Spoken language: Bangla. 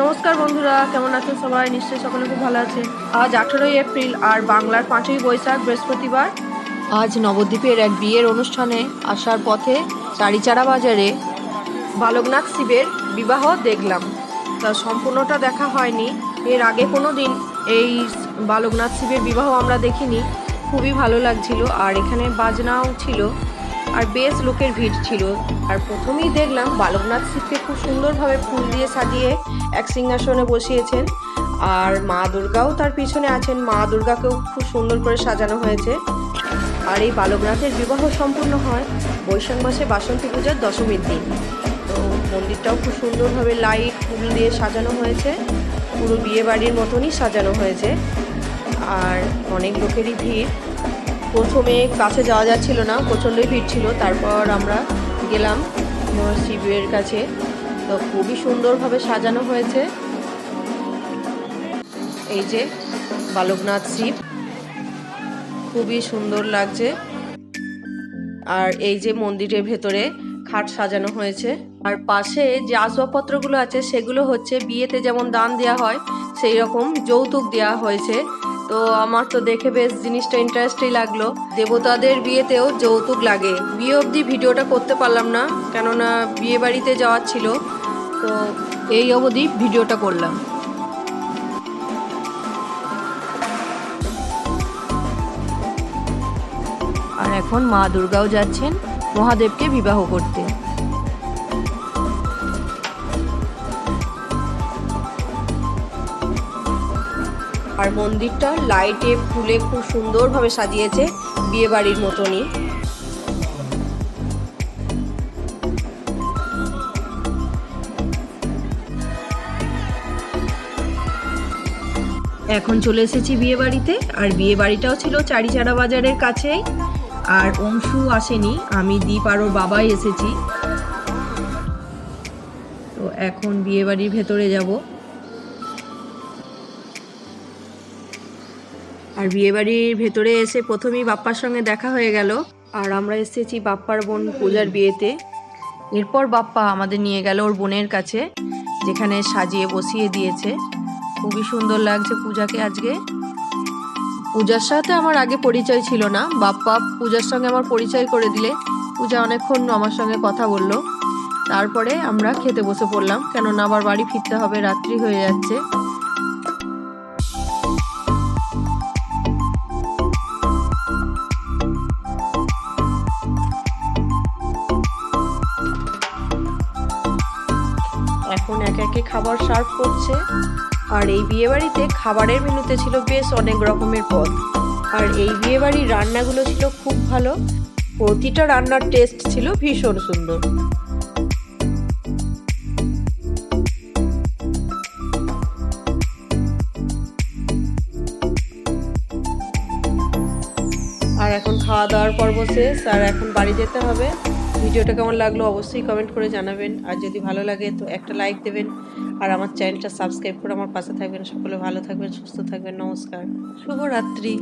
নমস্কার বন্ধুরা, কেমন আছেন সবাই? নিশ্চয়ই সকলে খুব ভালো আছে আজ আঠেরোই এপ্রিল আর বাংলার পাঁচই বৈশাখ বৃহস্পতিবার। আজ নবদ্বীপের এক বিয়ের অনুষ্ঠানে আসার পথে চারিচাড়া বাজারে বালকনাথ শিবের বিবাহ দেখলাম। তা সম্পূর্ণটা দেখা হয়নি। এর আগে কোনো দিন এই বালকনাথ শিবের বিবাহ আমরা দেখিনি। খুবই ভালো লাগছিল। আর এখানে বাজনাও ছিল। আর বেশ লোকের ভিড় ছিল। আর প্রথমেই দেখলাম বালকনাথ শিবকে খুব সুন্দরভাবে ফুল দিয়ে সাজিয়ে এক সিংহাসনে বসিয়েছেন। আর মা দুর্গাও তার পিছনে আছেন। মা দুর্গাকেও খুব সুন্দর করে সাজানো হয়েছে। আর এই বালকনাথের বিবাহ সম্পূর্ণ হয় বৈশাখ মাসে বাসন্তী পূজার দশমীর দিন। তো মন্দিরটাও খুব সুন্দরভাবে লাইট, ফুল দিয়ে সাজানো হয়েছে। পুরো বিয়ে বাড়ির মতনই সাজানো হয়েছে। আর অনেক লোকেরই ভিড়। প্রথমে কাছে যাওয়া যাচ্ছিল না, প্রচণ্ডই ভিড় ছিল। তারপর আমরা গেলাম শিবের কাছে। তো খুবই সুন্দরভাবে সাজানো হয়েছে। এই যে বালকনাথ শিব। খুবই সুন্দর লাগছে। আর এই যে মন্দিরের ভেতরে খাট সাজানো হয়েছে। আর পাশে যে আসবাবপত্রগুলো আছে, সেগুলো হচ্ছে বিয়েতে যেমন দান দেওয়া হয় সেই রকম যৌতুক দেওয়া হয়েছে। তো আমার তো দেখে বেশ জিনিসটা ইন্টারেস্টই লাগল। দেবতাদের বিয়েতেও যৌতুক লাগে। বিয়ে অবধি ভিডিওটা করতে পারলাম না, কেননা বিয়ে বাড়িতে যাওয়ার ছিল। তো এই অবধি ভিডিওটা করলাম। আর এখন মা দুর্গাও যাচ্ছেন মহাদেবকে বিবাহ করতে। আর মন্দিরটা লাইটে ফুলে খুব সুন্দরভাবে সাজিয়েছে বিয়ে বাড়ির মতনই। এখন চলে এসেছি বিয়ে বাড়িতে আর বিয়ে বাড়িটাও ছিল চারিচাড়া বাজারের কাছেই। আর অংশু আসেনি, আমি দীপ আর ওর বাবাই এসেছি। তো এখন বিয়ে বাড়ির ভেতরে যাব। আর বিয়ে বাড়ির ভেতরে এসে প্রথমেই বাপ্পার সঙ্গে দেখা হয়ে গেল। আর আমরা এসেছি বাপ্পার বোন পূজার বিয়েতে। এরপর বাপ্পা আমাদের নিয়ে গেল ওর বোনের কাছে, যেখানে সাজিয়ে বসিয়ে দিয়েছে। খুবই সুন্দর লাগছে পূজাকে আজকে। পূজার সাথে আমার আগে পরিচয় ছিল না। বাপ্পা পূজার সঙ্গে আমার পরিচয় করে দিলে পূজা অনেকক্ষণ আমার সঙ্গে কথা বলল। তারপরে আমরা খেতে বসে পড়লাম, কেননা আবার বাড়ি ফিরতে হবে, রাত্রি হয়ে যাচ্ছে। এখন একে একে খাবার সার্ভ করছে। আর এই বিয়েবাড়িতে খাবারের মেনুতে ছিল বেশ অনেক রকমের পদ। আর এই বিয়েবাড়ির রান্নাগুলো ছিল খুব ভালো। প্রতিটা রান্নার টেস্ট ছিল ভীষণ সুন্দর। আর এখন খাওয়া দাওয়ার পর্ব শেষ, আর এখন বাড়ি যেতে হবে। ভিডিওটা কেমন লাগল অবশ্যই কমেন্ট করে জানাবেন। আর যদি ভালো লাগে তো একটা লাইক দেবেন। আর আমার চ্যানেলটা সাবস্ক্রাইব করে আমার পাশে থাকবেন। সকলে ভালো থাকবেন, সুস্থ থাকবেন। নমস্কার। শুভরাত্রি।